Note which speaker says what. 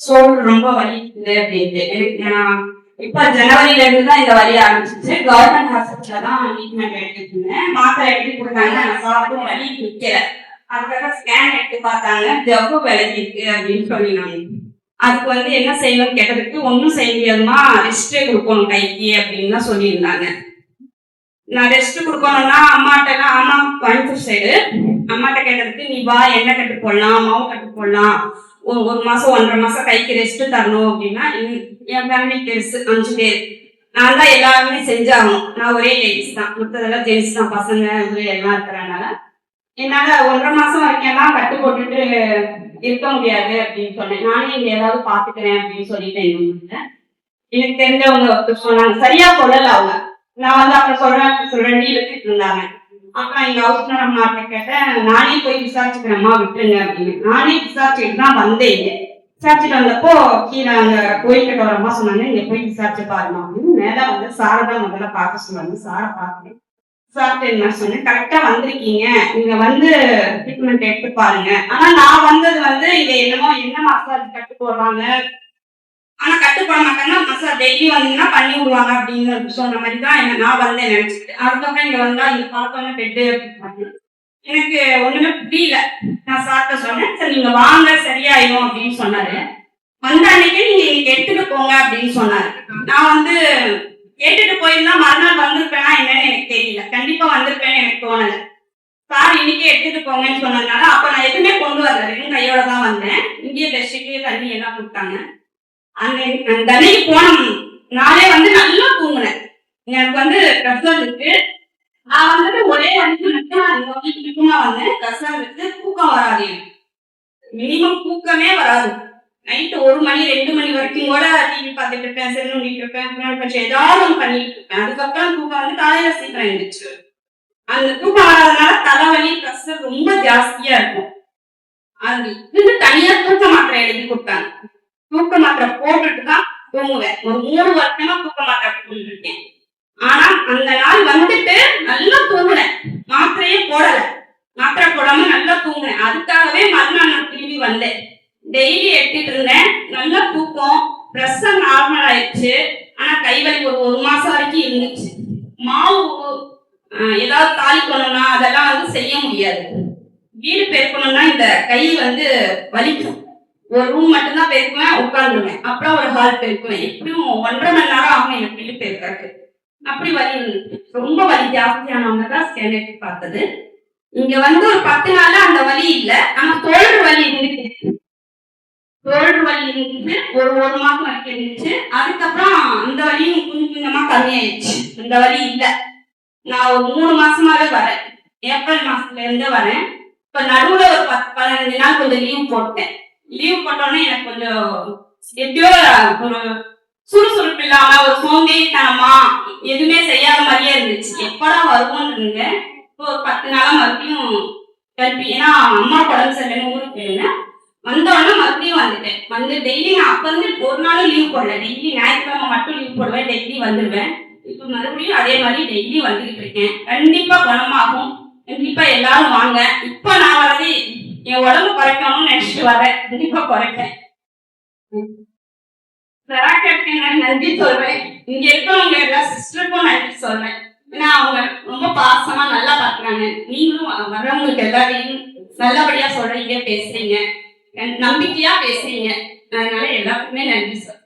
Speaker 1: Soul ரொம்ப வலிக்குது அப்படின்ட்டு. இப்ப ஜனவரில இருந்து தான் இந்த வலி ஆரம்பிச்சிச்சு. கவர்மெண்ட் ஹாஸ்பிட்டல்ல தான் ட்ரீட்மெண்ட் எடுத்துட்டு இருந்தேன் மாத்திரை எடுத்து கொடுத்தாங்க. நான் சாப்பிட்டு வலி நிக்கல அதுக்கப்புறம் ஸ்கேன் எடுத்து பார்த்தாங்க. ஜவ்வு விலகி இருக்கு அப்படின்னு சொல்லினாங்க. அதுக்கு வந்து என்ன செய்யணும்னு கேட்டதுக்கு ஒன்றும் செய்ய முடியாதுமா ரெஸ்டே கொடுக்கணும் கைக்கு அப்படின்னு தான் சொல்லியிருந்தாங்க. நான் ரெஸ்ட் கொடுக்கணும்னா அம்மாட்ட எல்லாம் அம்மா கோயம்புத்தூர் சைடு. அம்மாட்ட கேட்டதுக்கு நீ வா எண்ணெய் கட்டு போடலாம் மாவு கட்டு போடலாம். ஒரு ஒரு மாசம் ஒன்றரை மாசம் கைக்கு ரெஸ்ட் தரணும் அப்படின்னா என் என் ஃபேமிலி பெருசு அஞ்சு பேர். நான் தான் எல்லாருமே செஞ்சாகணும். நான் ஒரே லேடிஸ் தான். மொத்ததெல்லாம் ஜென்ஸ் தான். பசங்க எல்லாம் இருக்கிறனால என்னால ஒன்றரை மாசம் வரைக்கும் எல்லாம் கட்டு போட்டுட்டு இருக்க முடியாது அப்படின்னு சொன்னேன். நானே இங்க ஏதாவது பாத்துக்கிறேன் அப்படின்னு சொல்லிட்டேன் எங்க எனக்கு தெரிஞ்சவங்க ஒருத்தர் சொன்னாங்க. சரியா சொல்லல அவங்க. நான் வந்து அப்புறம் சொல்றேன் சொல்றேன் இழுத்துட்டு இருந்தாங்க. அப்புறம் எங்க ஹவுஸ் அம்மாட்ட கேட்டேன் நானே போய் விசாரிச்சுக்கிறேம்மா விட்டுருங்க அப்படின்னு. நானே விசாரிச்சுட்டு தான் வந்தேன் விசாரிச்சுட்டு வந்தப்போ கீழே அந்த கோயில்கிட்ட வரமா அம்மா சொன்னாங்க இங்க போய் விசாரிச்சு பாருமா அப்படின்னு. மேல வந்து சாரை தான் முதல்ல பார்க்க சொன்னாங்க. சாரை பார்த்தேன் சார்ட்டு என்ன சொன்னேன் கரெக்டா வந்திருக்கீங்க. நீங்க வந்து ட்ரீட்மெண்ட் எடுத்து பாருங்க. ஆனா நான் வந்தது வந்து இங்க என்னமோ என்ன மசாஜ் கட்டு போடுறாங்க? ஆனா கட்டு போட மாட்டாங்க மசாஜ் டெய்லி வந்தீங்கன்னா பண்ணி விடுவாங்க அப்படின்னு சொன்ன மாதிரி தான் என்ன நான் வந்தேன் நினைச்சிட்டு அதுக்கப்புறம் இங்க வந்தா இங்க பார்த்தோன்னே பெட்டு எனக்கு ஒண்ணுமே புரியல. நான் சார்ட்ட சொன்னேன். சரி நீங்க வாங்க சரியாயிடும் அப்படின்னு சொன்னாரு. வந்த அன்னைக்கு நீங்க இன்னைக்கு எடுத்துட்டு போங்க அப்படின்னு சொன்னாரு. நான் வந்து கேட்டுட்டு போயிருந்தா மறுநாள் வந்திருப்பேனா என்னன்னு எனக்கு தெரியல. கண்டிப்பா வந்திருப்பேன்னு எனக்கு தோணல. சார் இன்னைக்கே எடுத்துட்டு போங்கன்னு சொன்னதுனால அப்ப நான் எதுவுமே கொண்டு வரல. வெறும் கையோட தான் வந்தேன். இங்கேயே பெட்ஷீட்டு தண்ணி எல்லாம் கொடுத்தாங்க. அந்த அந்த தண்ணிக்கு போன நாளே வந்து நல்லா தூங்கினேன். எனக்கு வந்து கஷ்டம் இருக்கு. நான் வந்துட்டு ஒரே அஞ்சு மட்டும் நான் வந்தேன். பிரசவம் இருக்கு. தூக்கம் வராது மினிமம் தூக்கமே வராது. நைட்டு ஒரு மணி ரெண்டு மணி வரைக்கும் கூட டிவி பார்த்துட்டு இருப்பேன் செல் நோண்டிட்டு இருப்பேன் கொஞ்சம் ஏதாவது ஒன்று பண்ணிட்டு இருப்பேன். அதுக்கப்புறம் தூக்கம் வந்து காலையில சீக்கிரம் எழுந்துச்சு அந்த தூக்கம் வராதனால தலைவலி கஷ்டம் ரொம்ப ஜாஸ்தியா இருக்கும். அது இது தனியா தூக்க மாத்திரை எழுதி கொடுத்தாங்க. தூக்க மாத்திரை போட்டுட்டு தான் தூங்குவேன். ஒரு மூணு வருஷமா தூக்க மாத்திரை போட்டுட்டு ஆனா அந்த நாள் வந்துட்டு நல்லா தூங்குனேன். மாத்திரையே போடல. மாத்திரை போடாம நல்லா தூங்குனேன். அதுக்காகவே மறுநாள் நான் திரும்பி வந்தேன். டெய்லி எட்டிட்டு இருந்தேன். நல்லா தூக்கம். பிரஷர் நார்மல் ஆயிடுச்சு. ஆனா கைவலி ஒரு ஒரு மாசம் வரைக்கும் இருந்துச்சு. மாவு ஆஹ், ஏதாவது தாளிக்கணும்னா அதெல்லாம் வந்து செய்ய முடியாது. வீடு பெருக்கணும்னா இந்த கை வந்து வலிக்கும். ரூம் மட்டும்தான் பெருக்குவேன் உட்காந்துருவேன் அப்புறம் ஒரு ஹால் பெருக்குவேன். எப்படியும் ஒன்றரை மணி நேரம் ஆகும் எனக்கு வெளியே பெருக்கிறது அப்படி வலி ரொம்ப வலி ஜாஸ்தியானவங்க தான் ஸ்கேன் பார்த்தது. இங்க வந்து ஒரு பத்து நாள்ல அந்த வலி இல்ல. ஆனா தோழர் வலி இருந்துச்சு. தோழர் வலி இருந்துச்சு. ஒரு ஒரு மாசம் வரைக்கும் இருந்துச்சு. அதுக்கப்புறம் அந்த வலியும் கொஞ்சம் கொஞ்சமா கம்மியாயிடுச்சு. அந்த வலி இல்ல. நான் ஒரு மூணு மாசமாவே வரேன். ஏப்ரல் மாசத்துல இருந்து வரேன். இப்ப நடுவுல ஒரு பத்து பதினஞ்சு நாள் கொஞ்சம் லீவ் போட்டேன். லீவ் போட்டோன்னே எனக்கு கொஞ்சம் எப்படியோ ஒரு சுறுசுறுப்பு இல்லாம ஒரு சோம்பேறித்தனமா எதுவுமே செய்யாத மாதிரியே இருந்துச்சு. எப்படா வருவோம்னு இருந்தேன். இப்போ ஒரு பத்து நாளா மறுபடியும் கல்வி ஏன்னா அம்மா உடம்பு சரியில்லைன்னு ஊருக்கு போயிருந்தேன். வந்தோடனே மறுபடியும் வந்துட்டேன். வந்து டெய்லி நான் அப்ப இருந்து ஒரு நாளும் லீவ் போடல. டெய்லி ஞாயிற்றுக்கிழமை மட்டும் லீவ் போடுவேன். டெய்லி வந்துடுவேன் இப்போ மறுபடியும் அதே மாதிரி டெய்லி வந்துகிட்டு இருக்கேன். கண்டிப்பா குணமாகும். கண்டிப்பா எல்லாரும் வாங்க. இப்போ நான் வரது என் உடம்பு குறைக்கணும்னு நினைச்சிட்டு வரேன் கண்டிப்பா குறைப்பேன் நான் நன்றி சொல்றேன். இங்க இருக்கவங்க எல்லா சிஸ்டருக்கும் நன்றி சொல்றேன். ஏன்னா அவங்க ரொம்ப பாசமா நல்லா பாக்குறாங்க. நீங்களும் வர்றவங்களுக்கு எல்லாரையும் நல்லபடியா சொல்றீங்க பேசுறீங்க. நம்பிக்கையா பேசுறீங்க. அதனால எல்லாருக்குமே நன்றி சொல்றேன்